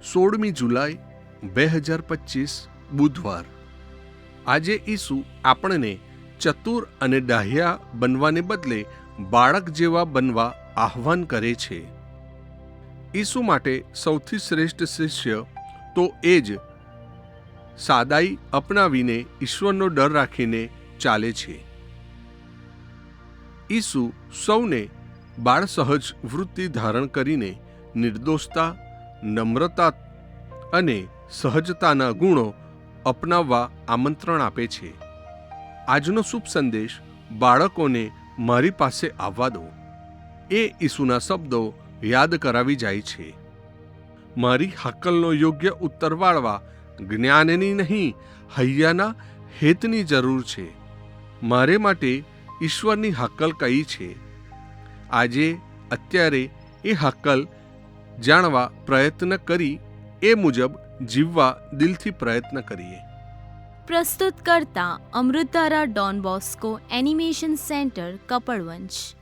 સોળમી જુલાઈ, બે હજાર પચીસ, બુધવાર. આજે ઈસુ આપણને ચતુર અને ડાહ્યા બનવાને બદલે બાળક જેવા બનવા આહવાન કરે છે. ઈસુ માટે સૌથી શ્રેષ્ઠ શિષ્ય તો એ જ સાદાઈ અપનાવીને ઈશ્વરનો ડર રાખીને ચાલે છે. ઈસુ સૌને બાળ સહજ વૃત્તિ ધારણ કરીને નિર્દોષતા નમ્રતા અને સહજતાના ગુણો અપનાવવા આમંત્રણ આપે છે. આજનો શુભ સંદેશ બાળકોને મારી પાસે આવવા દો. એ ઈસુના શબ્દો યાદ કરાવી જાય છે. મારી હાકલનો યોગ્ય ઉત્તર વાળવા જ્ઞાનની નહીં, હૈયાના હેતની જરૂર છે. મારે માટે ઈશ્વરની હાકલ કઈ છે? આજે, અત્યારે એ હાકલ જાણવા પ્રયત્ન કરી એ મુજબ જીવવા દિલથી પ્રયત્ન કરીએ. પ્રસ્તુત કરતા અમૃતારા Don Bosco animation centre Kapadvanj